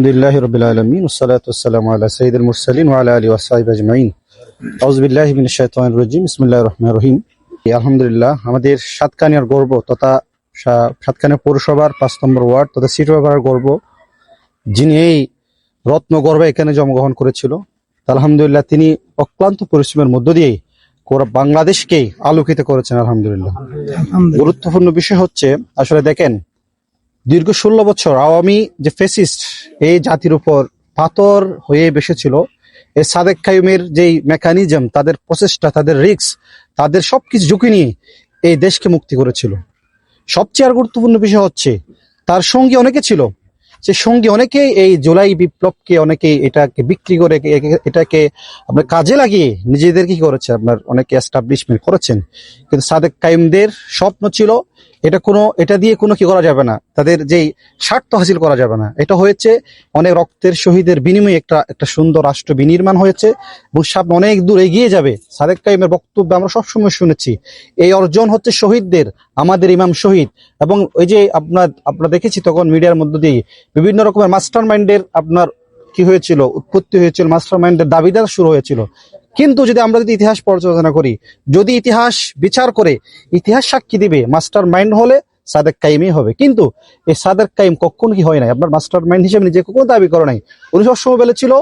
আলহামদুলিল্লাহ রবিল আলমিন ওসালাতাম আল্লাহ সঈদুল মুরসালিন ওয়ালা আলী ওয়াসাইব আজমাইন। আউজবিল্লাহ বিন শৈতান ইসমুল্লাহ রহমান রহিম। আলহামদুলিল্লাহ আমাদের সাতকানিয়ার গর্ব তথা সাতকানিয়া পৌরসভার পাঁচ নম্বর ওয়ার্ড তথা সিটোভার গর্ব যিনি এই রত্নগর্বে এখানে জন্মগ্রহণ করেছিল। আলহামদুলিল্লাহ তিনি অক্লান্ত পরিশ্রমের মধ্য দিয়ে বাংলাদেশকে আলোকিত করেছেন আলহামদুলিল্লাহ। গুরুত্বপূর্ণ বিষয় হচ্ছে আসলে দেখেন দীর্ঘ ষোলো বছর আওয়ামী যে ফেসিস্ট এই জাতির উপর পাথর হয়ে বসেছিল এই সাদেক কায়ুমের যেই মেকানিজম তাদের প্রচেষ্টা তাদের রিক্স তাদের সব কিছু ঝুঁকি নিয়ে এই দেশকে মুক্তি করেছিল। সবচেয়ে আর গুরুত্বপূর্ণ বিষয় হচ্ছে, তার সঙ্গে অনেকে ছিল। সে সঙ্গী অনেকে এই জুলাই বিপ্লবকে অনেকে এটাকে বিক্রি করে, এটাকে আপনার কাজে লাগিয়ে নিজেদেরকে কি করেছে? আপনার অনেকে এস্টাবলিশমেন্ট করেছেন। কিন্তু সাদেক কাইমদের স্বপ্ন ছিল এটা কোনো, এটা দিয়ে কোনো কি করা যাবে না। তাদের যেই স্বার্থ হাসিল করা যাবে না। এটা হয়েছে অনেক রক্তের শহীদের বিনিময়ে একটা একটা সুন্দর রাষ্ট্র বিনির্মাণ হয়েছে। এবং সামনে অনেক দূর এগিয়ে যাবে। সাদেক কাইমের বক্তব্য আমরা সবসময় শুনেছি, এই অর্জন হচ্ছে শহীদদের, আমাদের ইমাম শহীদ। এবং ওই যে আপনার, আপনারা দেখেছি তখন মিডিয়ার মধ্য দিয়ে বিভিন্ন রকমের মাস্টার মাইন্ডের আপনার কি হয়েছিল, উৎপত্তি হয়েছিল মাস্টার মাইন্ডের দাবিদার শুরু হয়েছিল। কিন্তু যদি আমরা যদি ইতিহাস পর্যালোচনা করি, যদি ইতিহাস বিচার করে, ইতিহাস সাক্ষী দিবে মাস্টার মাইন্ড হলে সাদেক কাইমই হবে। কিন্তু এই সাদেক কাইম কখনো কি হয় নাই? আপনার মাস্টার মাইন্ড হিসেবে নিজে কখনো দাবি করে নাই। উনি সবসময় বলেছিল,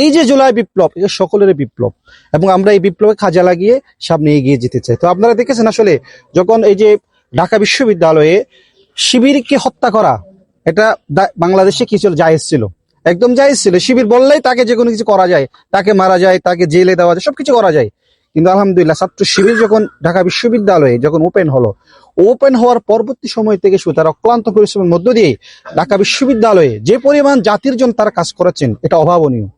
এই যে জুলাই বিপ্লব এটা সকলের বিপ্লব, এবং আমরা এই বিপ্লবে কাজে লাগিয়ে সামনে এগিয়ে যেতে চাই। তো আপনারা দেখেছেন আসলে, যখন এই যে ঢাকা বিশ্ববিদ্যালয়ে শিবিরকে হত্যা করা, এটা বাংলাদেশে কি ছিল? জায়েজ ছিল। একদম জায়েজ ছিল। শিবির বললেই তাকে যে কোনো কিছু করা যায়, তাকে মারা যায়, তাকে জেলে দেওয়া যায়, সবকিছু করা যায়। কিন্তু আলহামদুলিল্লাহ ছাত্র শিবির যখন ঢাকা বিশ্ববিদ্যালয়ে যখন ওপেন হলো ওপেন হওয়ার পরবর্তী সময় থেকে শুরু, তারা অক্লান্ত পরিশ্রমের মধ্য দিয়ে ঢাকা বিশ্ববিদ্যালয়ে যে পরিমাণ জাতির জন্য তারা কাজ করেছেন, এটা অভাবনীয়।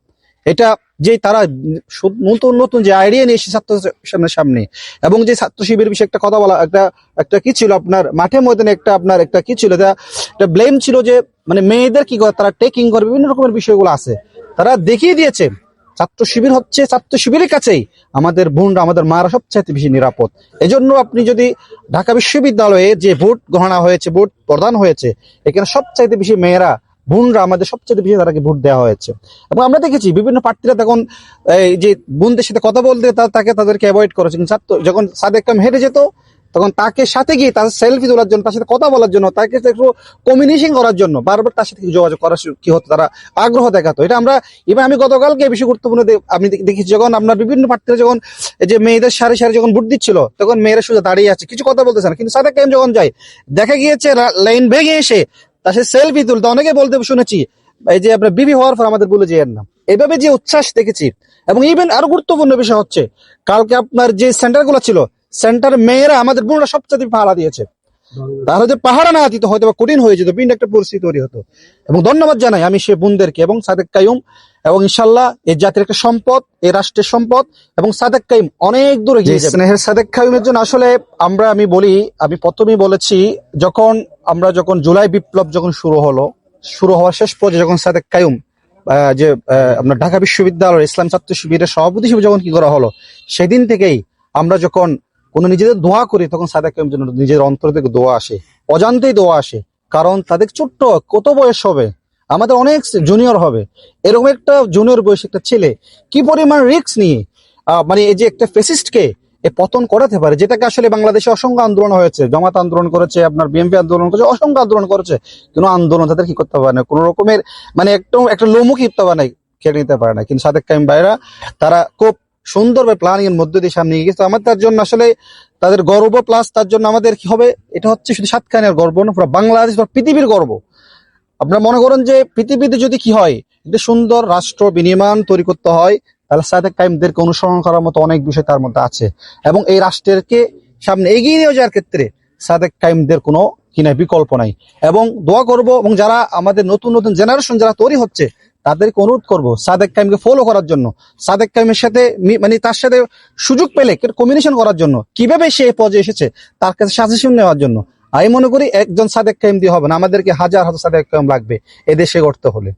এটা যে তারা নতুন নতুন যে আইডিয়া নিয়ে এসে ছাত্র সামনে সামনে। এবং যে ছাত্র শিবির বিষয়ে একটা কথা বলা, একটা একটা কি ছিল আপনার মাঠে ময়দানে একটা আপনার, একটা কি ছিল, এটা ব্লেম ছিল যে মানে মেয়েদের কি করে? তারা টেকিং করে বিভিন্ন রকমের বিষয়গুলো আছে। তারা দেখিয়ে দিয়েছে, ছাত্র শিবির হচ্ছে, ছাত্র শিবিরের কাছেই আমাদের বোনরা, আমাদের মারা সবচাইতে বেশি নিরাপদ। এজন্য আপনি যদি ঢাকা বিশ্ববিদ্যালয়ে যে ভোট গণনা হয়েছে, ভোট প্রদান হয়েছে, এখানে সবচাইতে বেশি মেয়েরা, বোনরা আমাদের সবচেয়ে বেশি তারাকে ভোট দেওয়া হয়েছে। এবং আমরা দেখেছি, বিভিন্ন প্রার্থীরা তখন এই যে বোনদের সাথে কথা বলতে তাকে তাদেরকে অ্যাভয়েড করেছে। কিন্তু ছাত্র যখন সাদেক কাম হেরে যেত তখন তাকে সাথে গিয়ে তার সেলফি তোলার জন্য, তার সাথে কথা বলার জন্য, তাকে একটু কমিউনিকেশন করার জন্য বারবার তার সাথে যোগাযোগ করার কি হতো, তারা আগ্রহ দেখাতো। এটা আমরা এবার আমি গতকালকে বেশি গুরুত্বপূর্ণ আমি দেখেছি, যখন আপনার বিভিন্ন প্রার্থীরা যখন যে মেয়েদের সারি সারি যখন ভোট দিচ্ছিল, তখন মেয়েরা শুধু দাঁড়িয়ে আছে, কিছু কথা বলতেছে না। কিন্তু সাদেক কাইম যখন যায়, দেখা গিয়েছে লাইন ভেঙে এসে তার সাথে সেলফি তুলতে অনেকে বলতে শুনেছি, এই যে আপনার বিবি হওয়ার পর আমাদের বলে যেয়েন না। এভাবে যে উচ্ছ্বাস দেখেছি, এবং ইভেন আরও গুরুত্বপূর্ণ বিষয় হচ্ছে, কালকে আপনার যে সেন্টারগুলো ছিল সেন্টার মেয়েরা আমাদের বোনরা সবচেয়ে পাহারা দিয়েছে। তারা যে পাহারা না দিত হয়তো বা কঠিন হয়ে যেত বিভিন্ন একটা পরিস্থিতি তৈরি হতো। এবং ধন্যবাদ জানাই আমি সে বোনদেরকে এবং সাদেক কাইম এবং ইনশাল্লাহ এই জাতির একটা সম্পদ এই রাষ্ট্রের সম্পদ এবং সাদেক কাইম অনেক দূরে গিয়ে স্নেহের সাদেক কাইমের জন্য আসলে আমরা আমি বলি আমি প্রথমেই বলেছি যখন আমরা যখন জুলাই বিপ্লব যখন শুরু হলো শুরু হওয়ার শেষ পর্যায়ে যখন সাদেক কাইম যে আপনার ঢাকা বিশ্ববিদ্যালয়ের ইসলাম ছাত্র শিবিরের সভাপতি হিসেবে যখন কি করা হলো সেদিন থেকেই আমরা যখন কোনো নিজেদের দোয়া করি তখন সাদেক কাইম জন্য নিজের অন্তর থেকে দোয়া আসে। অজান্তেই দোয়া আসে। কারণ তাদের ছোট্ট কত বয়স হবে? আমাদের অনেক জুনিয়র হবে। এরকম একটা জুনিয়র বয়স একটা ছেলে কি পরিমাণ রিস্ক নিয়ে মানে এই যে একটা ফেসিস্টকে এ পতন করাতে পারে, যেটাকে আসলে বাংলাদেশে অসংখ্য আন্দোলন হয়েছে। জামাত আন্দোলন করেছে, আপনার বিএনপি আন্দোলন করেছে, অসংখ্য আন্দোলন করেছে। কোনো আন্দোলন তাদের কি করতে পারে না? কোনো রকমের মানে একদম একটা লোমুখ ইতে পারে না খেলে নিতে পারে না। কিন্তু সাদেক কাইম ভাইরা, তারা খুব সুন্দরভাবে প্ল্যানিং এর মধ্যে দিয়ে সামনে গেছে। আমার তার জন্য আসলে তাদের গর্ব প্লাস তার জন্য আমাদের কি হবে? এটা হচ্ছে শুধু সাতখানের গর্ব না, পুরো বাংলাদেশ বা পৃথিবীর গর্ব। আপনারা মনে করেন যে পৃথিবীতে যদি কি হয় একটা সুন্দর রাষ্ট্র বিনির্মাণ তৈরি করতে হয়, তাহলে সাদেক কাইমদেরকে অনুসরণ করার মতো অনেক বিষয় তার মধ্যে আছে। এবং এই রাষ্ট্রেরকে সামনে এগিয়ে নিয়ে যাওয়ার ক্ষেত্রে সাদেক কাইমদের কোনো কিনা বিকল্প নাই। এবং দোয়া করব এবং যারা আমাদের নতুন নতুন জেনারেশন যারা তৈরি হচ্ছে তাদেরকে অনুরোধ করব সাদেক কাইমকে ফলো করার জন্য। সাদেক কাইমের সাথে মানে তার সাথে সুযোগ পেলে কমিউনিকেশন করার জন্য। কীভাবে সে পর্যায়ে এসেছে, তার কাছে সাজেশন নেওয়ার জন্য। আমি মনে করি একজন সাদেক কাইম দিয়ে হবে না। আমাদেরকে হাজার হাজার সাদেক কাইম লাগবে এদেশে করতে হলে।